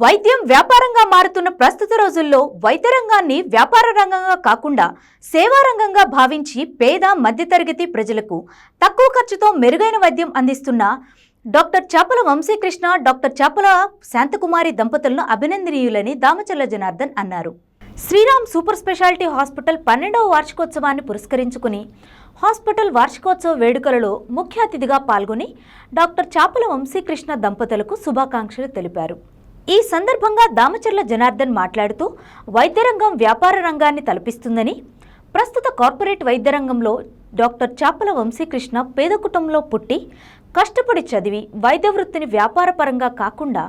వైద్యం వ్యాపారంగా మారుతున్న ప్రస్తుత రోజుల్లో వైద్య రంగాన్ని వ్యాపార రంగంగా కాకుండా సేవా రంగంగా భావించి పేద మధ్యతరగతి ప్రజలకు తక్కువ ఖర్చుతో మెరుగైన వైద్యం అందిస్తున్న డాక్టర్ చాపల వంశీకృష్ణ డాక్టర్ చాపల శాంతకుమారి దంపతులను అభినందనీయులని దామచల్ల జనార్దన్ అన్నారు. శ్రీరామ్ సూపర్ స్పెషాలిటీ హాస్పిటల్ పన్నెండవ వార్షికోత్సవాన్ని పురస్కరించుకుని హాస్పిటల్ వార్షికోత్సవ వేడుకలలో ముఖ్య అతిథిగా పాల్గొని డాక్టర్ చాపల వంశీకృష్ణ దంపతులకు శుభాకాంక్షలు తెలిపారు. ఈ సందర్భంగా దామచర్ల జనార్దన్ మాట్లాడుతూ వైద్య రంగం వ్యాపార రంగాన్ని తలపిస్తుందని ప్రస్తుత కార్పొరేట్ వైద్య రంగంలో డాక్టర్ చాపల వంశీకృష్ణ పేద కుటుంబంలో పుట్టి కష్టపడి చదివి వైద్య వృత్తిని వ్యాపారపరంగా కాకుండా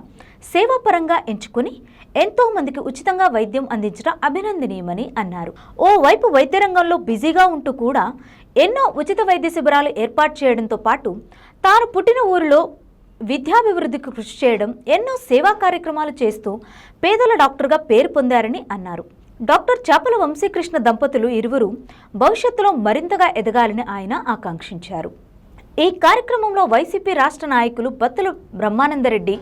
సేవాపరంగా ఎంచుకుని ఎంతో మందికి ఉచితంగా వైద్యం అందించడం అభినందనీయమని అన్నారు. ఓవైపు వైద్య రంగంలో బిజీగా ఉంటూ కూడా ఎన్నో ఉచిత వైద్య శిబిరాలు ఏర్పాటు చేయడంతో పాటు తాను పుట్టిన ఊరిలో విద్యాభివృద్ధికి కృషి చేయడం ఎన్నో సేవా కార్యక్రమాలు చేస్తూ పేదల డాక్టర్గా పేరు పొందారని అన్నారు. డాక్టర్ చాపల వంశీకృష్ణ దంపతులు ఇరువురు భవిష్యత్తులో మరింతగా ఎదగాలని ఆయన ఆకాంక్షించారు. ఈ కార్యక్రమంలో వైసీపీ రాష్ట్ర నాయకులు బత్తుల బ్రహ్మానందరెడ్డి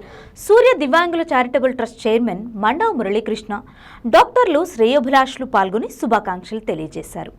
సూర్య దివ్యాంగుల charitable trust chairman Mandava Muralikrishna డాక్టర్లు శ్రేయోభిలాషులు పాల్గొని శుభాకాంక్షలు తెలియజేశారు.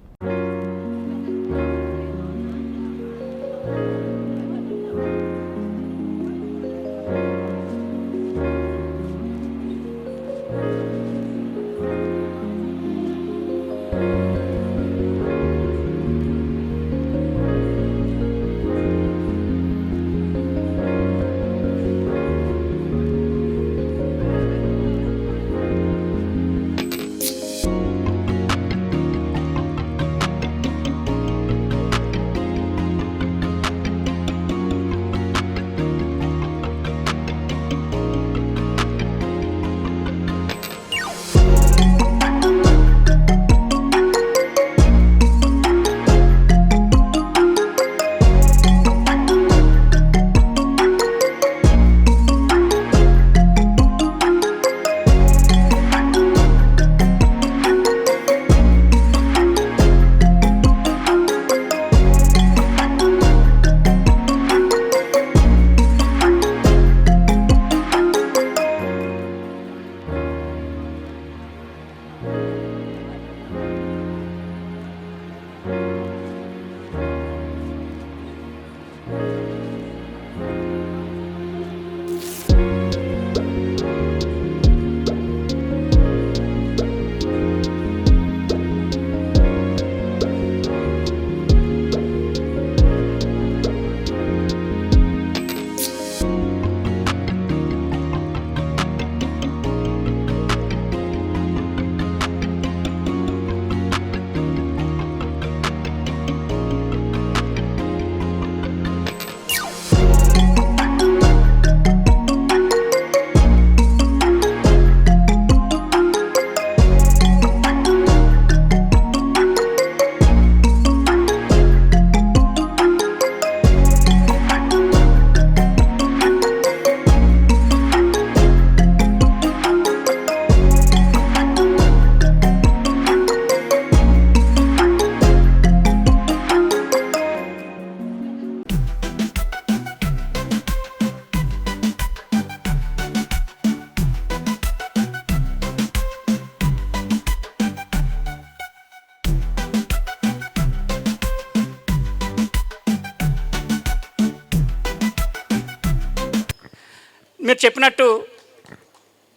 చెప్పినట్టు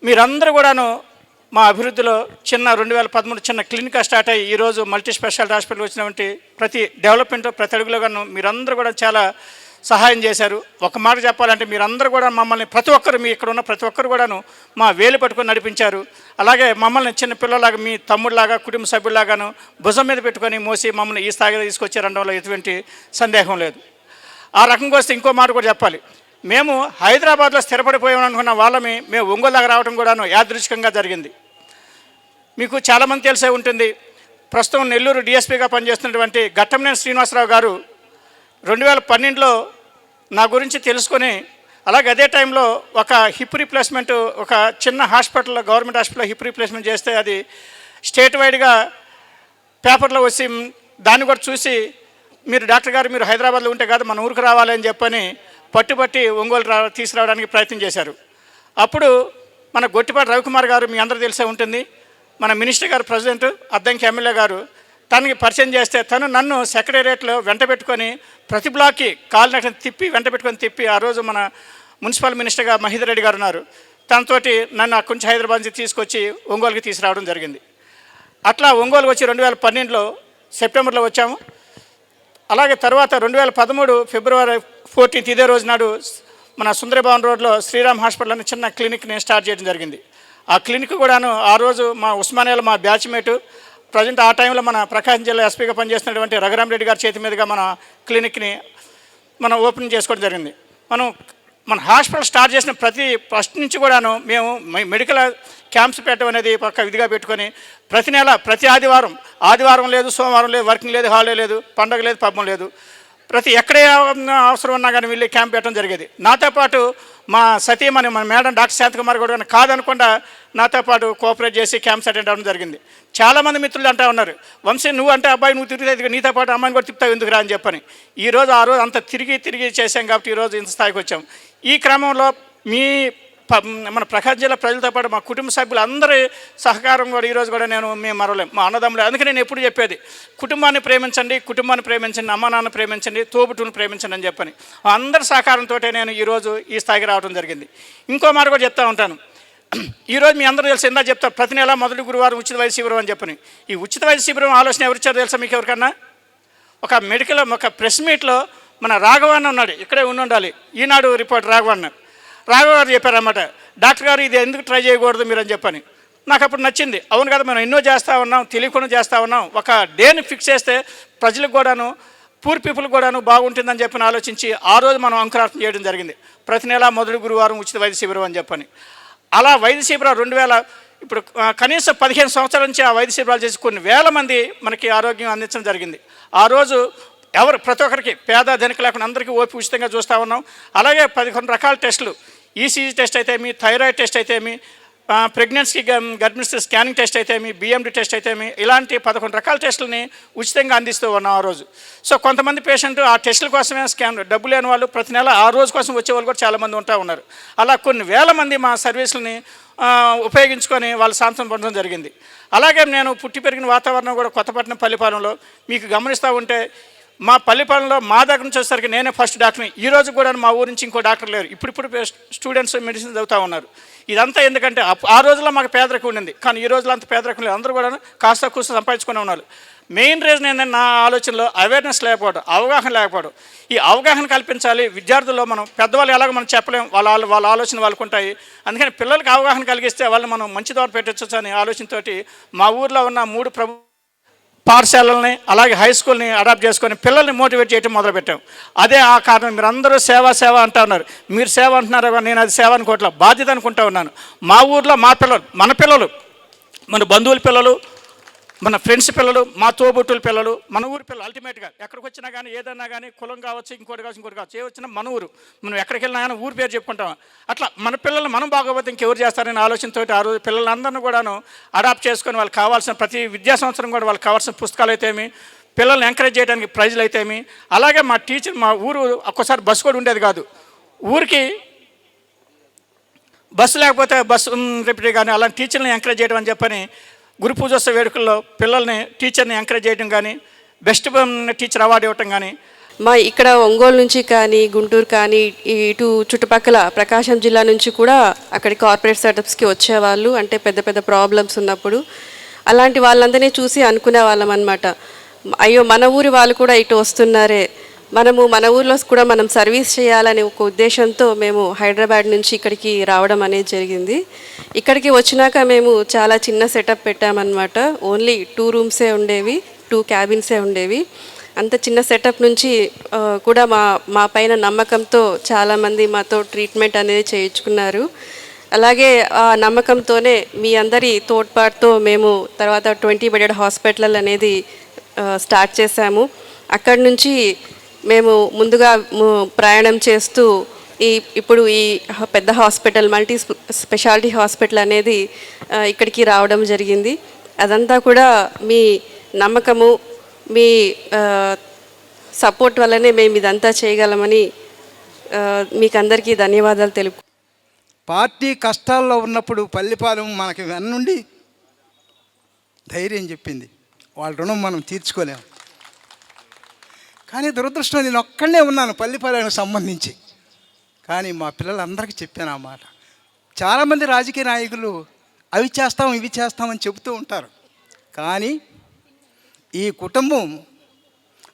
మీరందరూ కూడాను మా అభివృద్ధిలో చిన్న రెండు వేల పదమూడు చిన్న క్లినిక్ స్టార్ట్ అయ్యి ఈరోజు మల్టీ స్పెషాలిటీ హాస్పిటల్ వచ్చినటువంటి ప్రతి డెవలప్మెంట్ ప్రతి అడుగులోగాను మీరందరూ కూడా చాలా సహాయం చేశారు. ఒక మాట చెప్పాలంటే మీరందరూ కూడా మమ్మల్ని ప్రతి ఒక్కరు మీ ఇక్కడ ఉన్న ప్రతి ఒక్కరు కూడాను మా వేలు పట్టుకొని నడిపించారు. అలాగే మమ్మల్ని చిన్న పిల్లలాగా మీ తమ్ముడిలాగా కుటుంబ సభ్యులాగాను భుజం మీద పెట్టుకొని మోసి మమ్మల్ని ఈ స్థాయిలో తీసుకొచ్చారనడంలో ఎటువంటి సందేహం లేదు. ఆ రకంగా వస్తే ఇంకో మాట కూడా చెప్పాలి. మేము హైదరాబాద్లో స్థిరపడిపోయాం అనుకున్న వాళ్ళమి మేము ఒంగోలు దగ్గర రావడం కూడాను యాదృచ్ఛికంగా జరిగింది. మీకు చాలామంది తెలిసే ఉంటుంది ప్రస్తుతం నెల్లూరు డిఎస్పీగా పనిచేస్తున్నటువంటి ఘట్టంనేని శ్రీనివాసరావు గారు రెండు వేల పన్నెండులో నా గురించి తెలుసుకొని అలాగే అదే టైంలో ఒక హిప్ రీప్లేస్మెంట్ ఒక చిన్న హాస్పిటల్లో గవర్నమెంట్ హాస్పిటల్లో హిప్ రీప్లేస్మెంట్ చేస్తే అది స్టేట్ వైడ్గా పేపర్లో వచ్చి దాన్ని కూడా చూసి మీరు డాక్టర్ గారు మీరు హైదరాబాద్లో ఉంటే కాదు మన ఊరికి రావాలి అని చెప్పని పట్టుబట్టి ఒంగోలు రా తీసుకురావడానికి ప్రయత్నం చేశారు. అప్పుడు మన గొట్టిపాటి రవికుమార్ గారు మీ అందరూ తెలిసే ఉంటుంది. మన మినిస్టర్ గారు ప్రెసిడెంట్ అద్దంకి ఎమ్మెల్యే గారు తనకి పరిచయం చేస్తే తను నన్ను సెక్రటేరియట్లో వెంట పెట్టుకొని ప్రతి బ్లాక్కి కాలినట్టు తిప్పి వెంట పెట్టుకొని తిప్పి ఆ రోజు మన మున్సిపల్ మినిస్టర్గా మహేందర్ రెడ్డి గారు ఉన్నారు. తనతోటి నన్ను అక్కడి నుంచి హైదరాబాద్ నుంచి తీసుకొచ్చి ఒంగోలుకి తీసుకురావడం జరిగింది. అట్లా ఒంగోలు వచ్చి రెండు వేల పన్నెండులో సెప్టెంబర్లో వచ్చాము. అలాగే తర్వాత రెండు వేల పదమూడు ఫిబ్రవరి ఫోర్టీన్త్ ఇదే రోజు నాడు మన సుందరభవన్ రోడ్లో శ్రీరామ్ హాస్పిటల్ అనే చిన్న క్లినిక్ని స్టార్ట్ చేయడం జరిగింది. ఆ క్లినిక్ కూడాను ఆ రోజు మా ఉస్మానియాలో మా బ్యాచ్మేటు ప్రజెంట్ ఆ టైంలో మన ప్రకాశం జిల్లా ఎస్పీగా పనిచేస్తున్నటువంటి రఘురామ్ రెడ్డి గారి చేతి మీదుగా మన క్లినిక్ని మనం ఓపెన్ చేసుకోవడం జరిగింది. మనం మన హాస్పిటల్ స్టార్ట్ చేసిన ప్రతి ఫస్ట్ నుంచి కూడాను మేము మెడికల్ క్యాంప్స్ పెట్టడం అనేది పక్క విధిగా పెట్టుకొని ప్రతి నెల ప్రతి ఆదివారం ఆదివారం లేదు సోమవారం లేదు వర్కింగ్ లేదు హాలిడే లేదు పండగ లేదు పబ్బం లేదు. ప్రతి ఎక్కడే అవసరం ఉన్నా కానీ వెళ్ళి క్యాంప్ పెట్టడం జరిగేది. నాతో పాటు మా సతీమణి మన మేడం డాక్టర్ శాంతకుమార్ కూడా కాదనకుండా నాతో పాటు కోఆపరేట్ చేసి క్యాంప్స్ అటెండ్ అవ్వడం జరిగింది. చాలామంది మిత్రులు అంటా ఉన్నారు వంశీ నువ్వు అంటే అబ్బాయి నువ్వు తిరిగితే నీతో పాటు అమ్మాయిని కూడా తిప్పుతావు ఎందుకు రా అని చెప్పని. ఈ రోజు ఆ రోజు అంత తిరిగి తిరిగి చేశాం కాబట్టి ఈ రోజు ఇంత స్థాయికి వచ్చాం. ఈ క్రమంలో మీ ప- మన ప్రకాశం జిల్లా ప్రజలతో పాటు మా కుటుంబ సభ్యులు అందరి సహకారం కూడా ఈరోజు కూడా నేను మేము మరవలేం మా అన్నదమ్ములు. అందుకే నేను ఎప్పుడు చెప్పేది కుటుంబాన్ని ప్రేమించండి కుటుంబాన్ని ప్రేమించండి అమ్మా నాన్న ప్రేమించండి తోబుట్టును ప్రేమించండి అని చెప్పని. అందరి సహకారంతో నేను ఈరోజు ఈ స్థాయికి రావడం జరిగింది. ఇంకో మాట కూడా చెప్తా ఉంటాను. ఈరోజు మీ అందరూ తెలుసు ఇందా చెప్తారు ప్రతి నెల మొదటి గురువారం ఉచిత వైద్య శిబిరం అని చెప్పని. ఈ ఉచిత వైద్య శిబిరం ఆలోచన ఎవరిచ్చారు తెలుసా మీకు ఎవరికన్నా? ఒక మెడికల్ ఒక ప్రెస్ మీట్లో మన రాఘవన్ ఉన్నాడు ఇక్కడే ఉండి ఉండాలి ఈనాడు రిపోర్ట్ రాఘవన్. రాఘవ గారు చెప్పారన్నమాట డాక్టర్ గారు ఇది ఎందుకు ట్రై చేయకూడదు మీరు అని చెప్పని. నాకు అప్పుడు నచ్చింది. అవును కదా మనం ఎన్నో చేస్తూ ఉన్నాం తెలియకుండా చేస్తూ ఉన్నాం. ఒక డేని ఫిక్స్ చేస్తే ప్రజలకు కూడాను పూర్ పీపుల్ కూడాను బాగుంటుందని చెప్పని ఆలోచించి ఆ రోజు మనం అంకురార్పణ చేయడం జరిగింది. ప్రతి నెల మొదటి గురువారం ఉచిత వైద్య శిబిరం అని చెప్పని. అలా వైద్య శిబిరం రెండు వేల ఇప్పుడు కనీసం పదిహేను సంవత్సరాల నుంచి ఆ వైద్య శిబిరాలు చేసి కొన్ని వేల మంది మనకి ఆరోగ్యం అందించడం జరిగింది. ఆ రోజు ఎవరు ప్రతి ఒక్కరికి పేద ధనిక లేకుండా అందరికీ ఓపి ఉచితంగా చూస్తూ ఉన్నాం. అలాగే పదికొండు రకాల టెస్టులు. ఈసీజీ టెస్ట్ అయితే మీ థైరాయిడ్ టెస్ట్ అయితే మీ ప్రెగ్నెన్సీ గర్భిణీ స్కానింగ్ టెస్ట్ అయితే మీ బిఎండి టెస్ట్ అయితే మీ ఇలాంటి పదకొండు రకాల టెస్టులని ఉచితంగా అందిస్తూ ఉన్నాం ఆ రోజు. సో కొంతమంది పేషెంట్ ఆ టెస్టుల కోసమే స్కాన్ డబ్బు లేని వాళ్ళు ప్రతి నెల ఆ రోజు కోసం వచ్చే వాళ్ళు కూడా చాలామంది ఉంటా ఉన్నారు. అలా కొన్ని వేల మంది మా సర్వీసులని ఉపయోగించుకొని వాళ్ళు సాంతం పొందడం జరిగింది. అలాగే నేను పుట్టి పెరిగిన వాతావరణం కూడా కొత్తపట్నం పల్లిపాలెంలో మీకు గమనిస్తూ ఉంటే మా పల్లిపాలెంలో మా దగ్గర నుంచి వచ్చేసరికి నేనే ఫస్ట్ డాక్టర్ని ఈ రోజు కూడా మా ఊరి నుంచి ఇంకో డాక్టర్ లేరు. ఇప్పుడిప్పుడు స్టూడెంట్స్ మెడిసిన్ చదువుతూ ఉన్నారు. ఇదంతా ఎందుకంటే అప్- ఆ రోజుల్లో మాకు పేదరికం ఉండింది. కానీ ఈ రోజులో అంత పేదరికం లేదు. అందరూ కూడా కాస్త కూస్త సంపాదించుకునే ఉన్నారు. మెయిన్ రీజన్ ఏంటంటే నా ఆలోచనలో అవేర్నెస్ లేకపోవడం అవగాహన లేకపోవడం. ఈ అవగాహన కల్పించాలి. విద్యార్థుల్లో మనం పెద్దవాళ్ళు ఎలాగో మనం చెప్పలేం. వాళ్ళ వాళ్ళ- ఆలోచన వాళ్ళకుంటాయి. అందుకని పిల్లలకి అవగాహన కలిగిస్తే వాళ్ళని మనం మంచి దోర పెట్టచ్చు అనే ఆలోచనతోటి మా ఊర్లో ఉన్న మూడు ప్రభు పాఠశాలల్ని అలాగే హై స్కూల్ని అడాప్ట్ చేసుకొని పిల్లల్ని మోటివేట్ చేయడం మొదలుపెట్టాం. అదే ఆ కారణం మీరు అందరూ సేవ సేవ అంటా ఉన్నారు. మీరు సేవ అంటున్నారు నేను అది సేవ అనుకోవట్లే. బాధ్యత అనుకుంటా ఉన్నాను. మా ఊర్లో మా పిల్లలు మన పిల్లలు మన బంధువుల పిల్లలు మన ఫ్రెండ్స్ పిల్లలు మా తోబుట్టుల పిల్లలు మన ఊరి పిల్లలు అల్టిమేట్గా ఎక్కడికి వచ్చినా కానీ ఏదన్నా కానీ కులం కావచ్చు ఇంకోటి కావచ్చు ఇంకోటి కావచ్చు ఏ వచ్చినా మన ఊరు. మనం ఎక్కడికి వెళ్ళినా కానీ ఊరి పేరు చెప్పుకుంటాం. అట్లా మన పిల్లలు మనం బాగోపోతే ఇంకెవరు చేస్తారనే ఆలోచనతో ఆ రోజు పిల్లలందరినీ కూడాను అడాప్ట్ చేసుకొని వాళ్ళకి కావాల్సిన ప్రతి విద్యా సంవత్సరం కూడా వాళ్ళకి కావాల్సిన పుస్తకాలు అయితేమి పిల్లల్ని ఎంకరేజ్ చేయడానికి ప్రైజ్లు అయితేమి అలాగే మా టీచర్ మా ఊరు ఒక్కోసారి బస్సు కూడా ఉండేది కాదు. ఊరికి బస్సు లేకపోతే బస్సు రిపీట్ కానీ అలాంటి టీచర్ని ఎంకరేజ్ చేయడం అని చెప్పని గురు పూజోత్సవ వేడుకల్లో పిల్లల్ని టీచర్ని ఎంకరేజ్ చేయడం కానీ బెస్ట్ టీచర్ అవార్డు ఇవ్వటం కానీ మా ఇక్కడ ఒంగోలు నుంచి కానీ గుంటూరు కానీ ఇటు చుట్టుపక్కల ప్రకాశం జిల్లా నుంచి కూడా అక్కడి కార్పొరేట్ సెటప్స్కి వచ్చేవాళ్ళు. అంటే పెద్ద పెద్ద ప్రాబ్లమ్స్ ఉన్నప్పుడు అలాంటి వాళ్ళందరినీ చూసి అనుకునే వాళ్ళం అనమాట అయ్యో మన ఊరి వాళ్ళు కూడా ఇటు వస్తున్నారే. మనము మన ఊర్లో కూడా మనం సర్వీస్ చేయాలనే ఒక ఉద్దేశంతో మేము హైదరాబాద్ నుంచి ఇక్కడికి రావడం అనేది జరిగింది. ఇక్కడికి వచ్చినాక మేము చాలా చిన్న సెటప్ పెట్టామన్నమాట. ఓన్లీ టూ రూమ్సే ఉండేవి టూ క్యాబిన్సే ఉండేవి. అంత చిన్న సెటప్ నుంచి కూడా మా మా పైన నమ్మకంతో చాలామంది మాతో ట్రీట్మెంట్ అనేది చేయించుకున్నారు. అలాగే ఆ నమ్మకంతోనే మీ అందరి తోడ్పాటుతో మేము తర్వాత ట్వంటీ బెడెడ్ హాస్పిటల్ అనేది స్టార్ట్ చేశాము. అక్కడి నుంచి మేము ముందుగా ప్రయాణం చేస్తూ ఈ ఇప్పుడు ఈ పెద్ద హాస్పిటల్ మల్టీ స్పె- స్పెషాలిటీ హాస్పిటల్ అనేది ఇక్కడికి రావడం జరిగింది. అదంతా కూడా మీ నమ్మకము మీ సపోర్ట్ వల్లనే మేము ఇదంతా చేయగలమని మీకు అందరికీ ధన్యవాదాలు తెలుపు పార్టీ కష్టాల్లో ఉన్నప్పుడు పల్లిపాలెం మనకి వెన్నుండి ధైర్యం చెప్పింది. వాళ్ళ రుణం మనం తీర్చుకోలేము కానీ దురదృష్టం నేను ఒక్కడనే ఉన్నాను పల్లిపాలెంకి సంబంధించి. కానీ మా పిల్లలందరికీ చెప్పాను ఆ మాట. చాలామంది రాజకీయ నాయకులు అవి చేస్తాం ఇవి చేస్తామని చెబుతూ ఉంటారు. కానీ ఈ కుటుంబం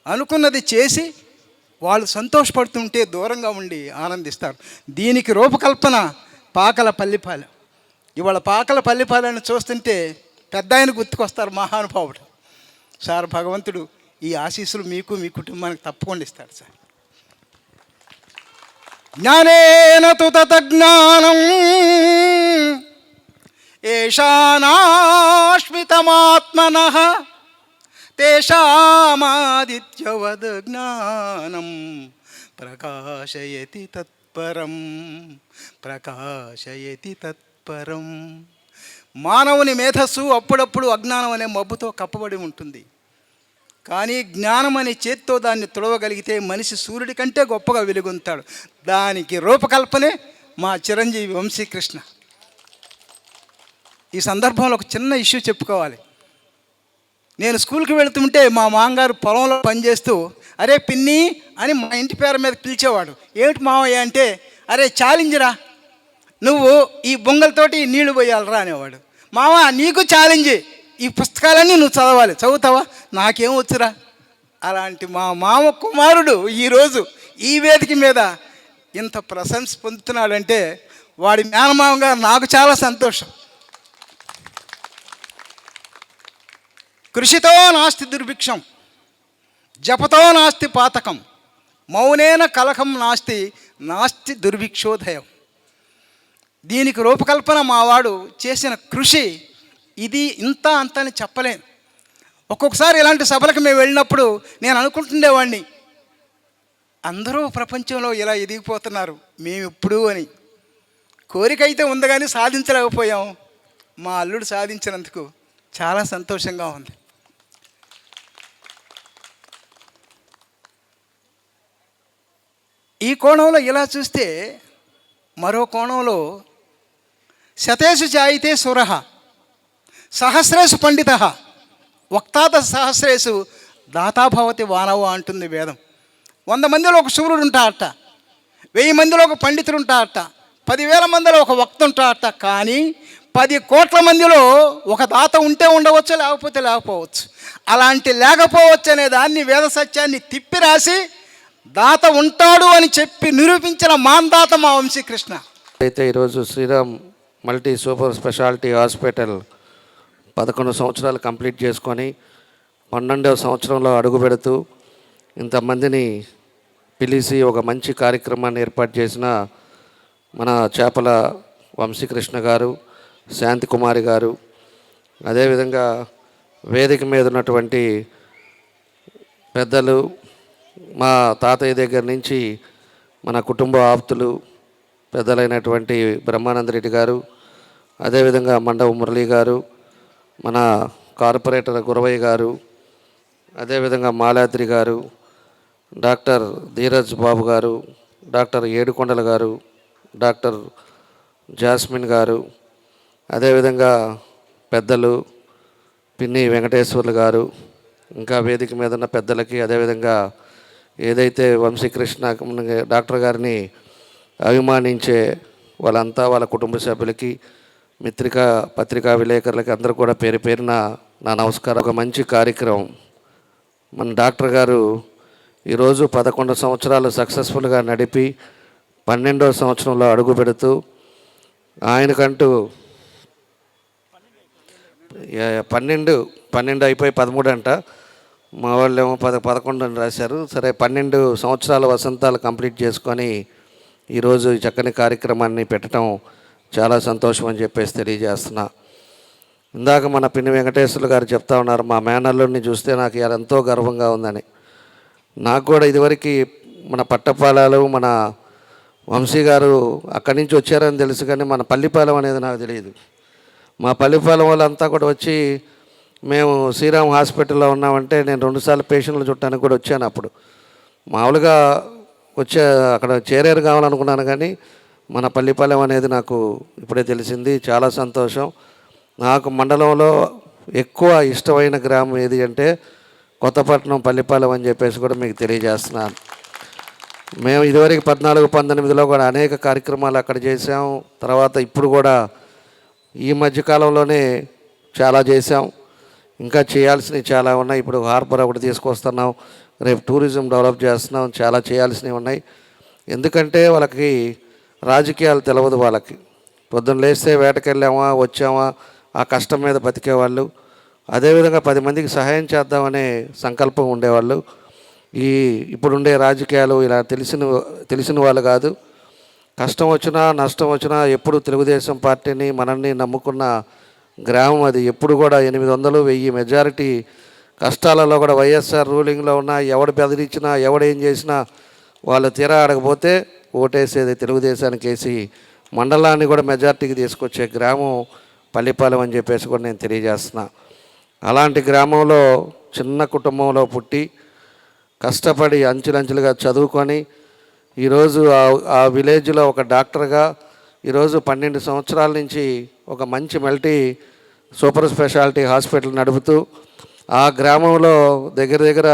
అనుకున్నది చేసి వాళ్ళు సంతోషపడుతుంటే దూరంగా ఉండి ఆనందిస్తారు. దీనికి రూపకల్పన పాకల పల్లిపాలెం. ఇవాళ పాకల పల్లిపాలెను చూస్తుంటే పెద్ద ఆయన గుర్తుకొస్తారు మహానుభావుడు. సార్ భగవంతుడు ఈ ఆశీస్సులు మీకు మీ కుటుంబానికి తప్పకుండా ఇస్తాడు సార్. జ్ఞానేన తు తత జ్ఞానం ఏషానాశ్మితమాత్మన తేషామాదిత్యవద్ జ్ఞానం ప్రకాశయతి తత్పరం ప్రకాశయతి తత్పరం. మానవుని మేధస్సు అప్పుడప్పుడు అజ్ఞానం అనే మబ్బుతో కప్పబడి ఉంటుంది. కానీ జ్ఞానం అనే చేత్తో దాన్ని తుడవగలిగితే మనిషి సూర్యుడి కంటే గొప్పగా వెలుగొంతాడు. దానికి రూపకల్పనే మా చిరంజీవి వంశీకృష్ణ. ఈ సందర్భంలో ఒక చిన్న ఇష్యూ చెప్పుకోవాలి. నేను స్కూల్కి వెళుతుంటే మా మామగారు పొలంలో పనిచేస్తూ అరే పిన్ని అని మా ఇంటి పేరు మీద పిలిచేవాడు. ఏమిటి మావయ్య? అంటే అరే ఛాలెంజ్రా నువ్వు ఈ బొంగలతోటి నీళ్ళు పోయాలరా అనేవాడు. మామ నీకు ఛాలెంజ్ ఈ పుస్తకాలన్నీ నువ్వు చదవాలి. చదువుతావా? నాకేం వచ్చురా? అలాంటి మా మామ కుమారుడు ఈరోజు ఈ వేదిక మీద ఇంత ప్రశంస పొందుతున్నాడంటే వాడి మేనమామగా నాకు చాలా సంతోషం. కృషితో నాస్తి దుర్భిక్షం జపతో నాస్తి పాతకం మౌనేన కలకం నాస్తి నాస్తి దుర్భిక్షోదయం. దీనికి రూపకల్పన మావాడు చేసిన కృషి ఇది ఇంత అంత అని చెప్పలేను. ఒక్కొక్కసారి ఇలాంటి సభలకు మేము వెళ్ళినప్పుడు నేను అనుకుంటుండేవాడిని అందరూ ప్రపంచంలో ఇలా ఎదిగిపోతున్నారు మేము ఇప్పుడు అని. కోరిక అయితే ఉంది కానీ సాధించలేకపోయాం. మా అల్లుడు సాధించినందుకు చాలా సంతోషంగా ఉంది. ఈ కోణంలో ఇలా చూస్తే మరో కోణంలో శతేషు చాయితే సురహ సహస్రేషు పండిత. వక్తాత సహస్రేషు దాతాభవతి వానవ అంటుంది వేదం. వంద మందిలో ఒక సూర్యుడు ఉంటాడట. వెయ్యి మందిలో ఒక పండితుడు ఉంటాడట. పదివేల మందిలో ఒక వక్త ఉంటాడట. కానీ పది కోట్ల మందిలో ఒక దాత ఉంటే ఉండవచ్చు లేకపోతే లేకపోవచ్చు. అలాంటి లేకపోవచ్చు అనే దాన్ని వేద సత్యాన్ని తిప్పి రాసి దాత ఉంటాడు అని చెప్పి నిరూపించిన మాందాత మా వంశీకృష్ణ. అయితే ఈరోజు Sriram multi super speciality hospital పదకొండు సంవత్సరాలు కంప్లీట్ చేసుకొని పన్నెండవ సంవత్సరంలో అడుగు పెడుతూ ఇంతమందిని పిలిచి ఒక మంచి కార్యక్రమాన్ని ఏర్పాటు చేసిన మన చేపల వంశీకృష్ణ గారు శాంతి కుమారి గారు అదేవిధంగా వేదిక మీద ఉన్నటువంటి పెద్దలు మా తాతయ్య దగ్గర నుంచి మన కుటుంబ ఆప్తులు పెద్దలైనటువంటి బ్రహ్మానంద రెడ్డి గారు అదేవిధంగా మండవ మురళి గారు మన కార్పొరేటర్ గురవయ్య గారు అదేవిధంగా మాలాద్రి గారు డాక్టర్ ధీరజ్ బాబు గారు డాక్టర్ ఏడుకొండల గారు డాక్టర్ జాస్మిన్ గారు అదేవిధంగా పెద్దలు పిన్ని వెంకటేశ్వర్లు గారు ఇంకా వేదిక మీద ఉన్న పెద్దలకి అదేవిధంగా ఏదైతే వంశీకృష్ణ డాక్టర్ గారిని అభిమానించే వాళ్ళంతా వాళ్ళ కుటుంబ సభ్యులకి మిత్రికా పత్రికా విలేకరులకి అందరూ కూడా పేరు పేరున నా నమస్కారం. ఒక మంచి కార్యక్రమం. మన డాక్టర్ గారు ఈరోజు పదకొండు సంవత్సరాలు సక్సెస్ఫుల్గా నడిపి పన్నెండో సంవత్సరంలో అడుగు పెడుతూ ఆయనకంటూ పన్నెండు పన్నెండు అయిపోయి పదమూడు అంట. మా వాళ్ళు ఏమో పద పదకొండు అని రాశారు. సరే పన్నెండు సంవత్సరాల వసంతాలు కంప్లీట్ చేసుకొని ఈరోజు ఈ చక్కని కార్యక్రమాన్ని పెట్టడం చాలా సంతోషం అని చెప్పేసి తెలియజేస్తున్నా. ఇందాక మన పిన్ని వెంకటేశ్వర్లు గారు చెప్తా ఉన్నారు మా మేనల్లుడిని చూస్తే నాకు ఎంతో గర్వంగా ఉందని. నాకు కూడా ఇదివరకు మన పట్టపాలాలు మన వంశీ గారు అక్కడి నుంచి వచ్చారని తెలుసు కానీ మన పల్లిపాలెం అనేది నాకు తెలియదు. మా పల్లిపాలెం వాళ్ళంతా కూడా వచ్చి మేము శ్రీరామ్ హాస్పిటల్లో ఉన్నామంటే నేను రెండుసార్లు పేషెంట్లు చుట్టానికి కూడా వచ్చాను అప్పుడు. మామూలుగా వచ్చే అక్కడ చేరేరు కావాలనుకున్నాను కానీ మన పల్లిపాలెం అనేది నాకు ఇప్పుడే తెలిసింది. చాలా సంతోషం. నాకు మండలంలో ఎక్కువ ఇష్టమైన గ్రామం ఏది అంటే కొత్తపట్నం పల్లిపాలెం అని చెప్పేసి కూడా మీకు తెలియజేస్తున్నాను. మేము ఇదివరకు పద్నాలుగు పంతొమ్మిదిలో కూడా అనేక కార్యక్రమాలు అక్కడ చేసాం తర్వాత ఇప్పుడు కూడా ఈ మధ్యకాలంలోనే చాలా చేసాం ఇంకా చేయాల్సినవి చాలా ఉన్నాయి. ఇప్పుడు హార్బర్ ఒకటి తీసుకొస్తున్నాం. రేపు టూరిజం డెవలప్ చేస్తున్నాం. చాలా చేయాల్సినవి ఉన్నాయి. ఎందుకంటే వాళ్ళకి రాజకీయాలు తెలియదు వాళ్ళకి. పొద్దున్న లేస్తే వేటకెళ్ళామా వచ్చామా ఆ కష్టం మీద బతికేవాళ్ళు. అదేవిధంగా పది మందికి సహాయం చేద్దామనే సంకల్పం ఉండేవాళ్ళు. ఈ ఇప్పుడుండే రాజకీయాలు ఇలా తెలిసిన తెలిసిన వాళ్ళు కాదు. కష్టం వచ్చినా నష్టం వచ్చినా ఎప్పుడు తెలుగుదేశం పార్టీని మనల్ని నమ్ముకున్న గ్రామం అది. ఎప్పుడు కూడా ఎనిమిది వందలు వెయ్యి మెజారిటీ కష్టాలలో కూడా వైఎస్ఆర్ రూలింగ్లో ఉన్న ఎవడు బెదిరించినా ఎవడేం చేసినా వాళ్ళు తీరా ఆడకపోతే ఓటేసేది తెలుగుదేశానికి వేసి మండలాన్ని కూడా మెజార్టీకి తీసుకొచ్చే గ్రామం పల్లిపాలెం అని చెప్పేసి కూడా నేను తెలియజేస్తున్నా. అలాంటి గ్రామంలో చిన్న కుటుంబంలో పుట్టి కష్టపడి అంచులంచులుగా చదువుకొని ఈరోజు ఆ విలేజ్లో ఒక డాక్టర్గా ఈరోజు పన్నెండు సంవత్సరాల నుంచి ఒక మంచి మల్టీ సూపర్ స్పెషాలిటీ హాస్పిటల్ నడుపుతూ ఆ గ్రామంలో దగ్గర దగ్గర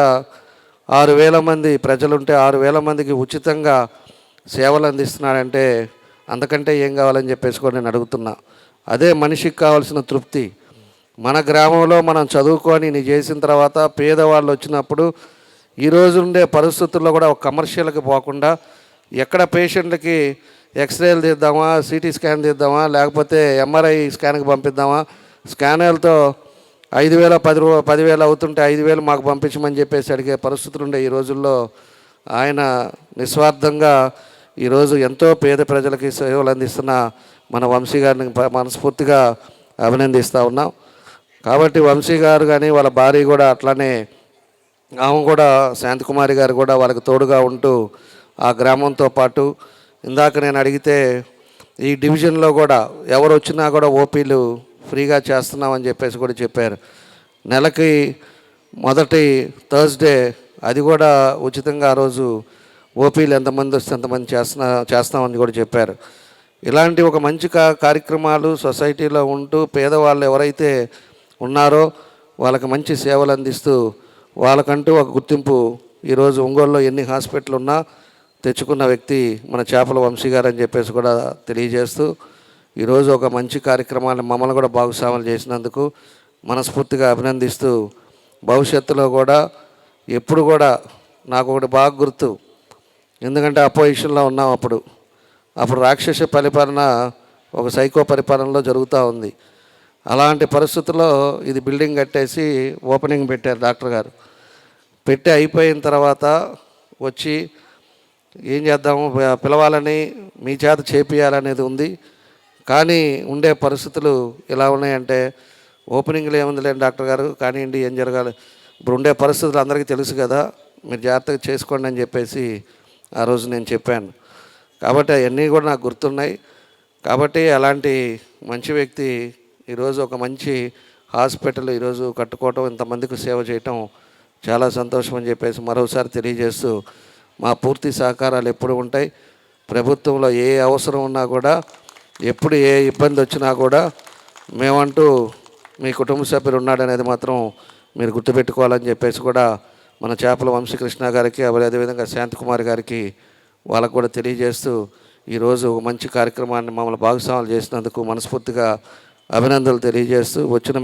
ఆరు వేల మంది ప్రజలుంటే ఆరు వేల మందికి ఉచితంగా సేవలు అందిస్తున్నాడంటే అంతకంటే ఏం కావాలని చెప్పేసి కూడా నేను అడుగుతున్నా. అదే మనిషికి కావాల్సిన తృప్తి. మన గ్రామంలో మనం చదువుకొని నీ చేసిన తర్వాత పేదవాళ్ళు వచ్చినప్పుడు ఈ రోజు ఉండే పరిస్థితుల్లో కూడా ఒక కమర్షియల్కి పోకుండా ఎక్కడ పేషెంట్లకి ఎక్స్రేలు తీద్దామా సిటీ స్కాన్ తీద్దామా లేకపోతే ఎంఆర్ఐ స్కాన్కి పంపిద్దామా స్కానర్లతో ఐదు వేల పది రూ పదివేలు అవుతుంటే ఐదు వేలు మాకు పంపించమని చెప్పేసి అడిగే పరిస్థితులు ఉండే ఈ రోజుల్లో ఆయన నిస్వార్థంగా ఈరోజు ఎంతో పేద ప్రజలకి సేవలు అందిస్తున్న మన వంశీ గారిని మనస్ఫూర్తిగా అభినందిస్తూ ఉన్నాం. కాబట్టి వంశీ గారు కానీ వాళ్ళ భార్య కూడా అట్లానే ఆమె కూడా శాంతికుమారి గారు కూడా వాళ్ళకి తోడుగా ఉంటూ ఆ గ్రామంతో పాటు ఇందాక నేను అడిగితే ఈ డివిజన్లో కూడా ఎవరు వచ్చినా కూడా ఓపీలు ఫ్రీగా చేస్తున్నామని చెప్పేసి కూడా చెప్పారు. నెలకి మొదటి థర్స్డే అది కూడా ఉచితంగా ఆ రోజు ఓపీలు ఎంతమంది వస్తే ఎంతమంది చేస్తున్నా చేస్తామని కూడా చెప్పారు. ఇలాంటి ఒక మంచి కా కార్యక్రమాలు సొసైటీలో ఉంటూ పేదవాళ్ళు ఎవరైతే ఉన్నారో వాళ్ళకి మంచి సేవలు అందిస్తూ వాళ్ళకంటూ ఒక గుర్తింపు ఈరోజు ఒంగోలులో ఎన్ని హాస్పిటల్ ఉన్నా తెచ్చుకున్న వ్యక్తి మన చేపల వంశీ గారు అని చెప్పేసి కూడా తెలియజేస్తూ ఈరోజు ఒక మంచి కార్యక్రమాన్ని మమ్మల్ని కూడా భాగస్వాములు చేసినందుకు మనస్ఫూర్తిగా అభినందిస్తూ భవిష్యత్తులో కూడా ఎప్పుడు కూడా నాకు ఒకటి బాగా గుర్తు. ఎందుకంటే అపోజిషన్లో ఉన్నాం అప్పుడు. అప్పుడు రాక్షస పరిపాలన ఒక సైకో పరిపాలనలో జరుగుతూ ఉంది. అలాంటి పరిస్థితుల్లో ఇది బిల్డింగ్ కట్టేసి ఓపెనింగ్ పెట్టారు డాక్టర్ గారు. పెట్టి అయిపోయిన తర్వాత వచ్చి ఏం చేద్దాము పిలవాలని మీ చేత చేపియాలనేది ఉంది. కానీ ఉండే పరిస్థితులు ఎలా ఉన్నాయంటే ఓపెనింగ్లో ఏముందిలేండి డాక్టర్ గారు? కానివ్వండి ఏం జరగాలి? ఇప్పుడు ఉండే పరిస్థితులు అందరికీ తెలుసు కదా. మీరు జాగ్రత్తగా చేసుకోండి అని చెప్పేసి ఆ రోజు నేను చెప్పాను. కాబట్టి అవన్నీ కూడా నాకు గుర్తున్నాయి. కాబట్టి అలాంటి మంచి వ్యక్తి ఈరోజు ఒక మంచి హాస్పిటల్ ఈరోజు కట్టుకోవటం ఇంతమందికి సేవ చేయటం చాలా సంతోషం అని చెప్పేసి మరోసారి తెలియజేస్తూ మా పూర్తి సహకారాలు ఎప్పుడు ఉంటాయి. ప్రభుత్వంలో ఏ అవసరం ఉన్నా కూడా ఎప్పుడు ఏ ఇబ్బంది వచ్చినా కూడా మేమంటూ మీ కుటుంబ సభ్యులు ఉన్నాడనేది మాత్రం మీరు గుర్తుపెట్టుకోవాలని చెప్పేసి కూడా మన చేపల వంశీకృష్ణ గారికి అదే- అదేవిధంగా శాంతకుమార్ గారికి వాళ్ళకు కూడా తెలియజేస్తూ ఈరోజు ఒక మంచి కార్యక్రమాన్ని మమ్మల్ని భాగస్వాములు చేసినందుకు మనస్ఫూర్తిగా అభినందనలు తెలియజేస్తూ వచ్చిన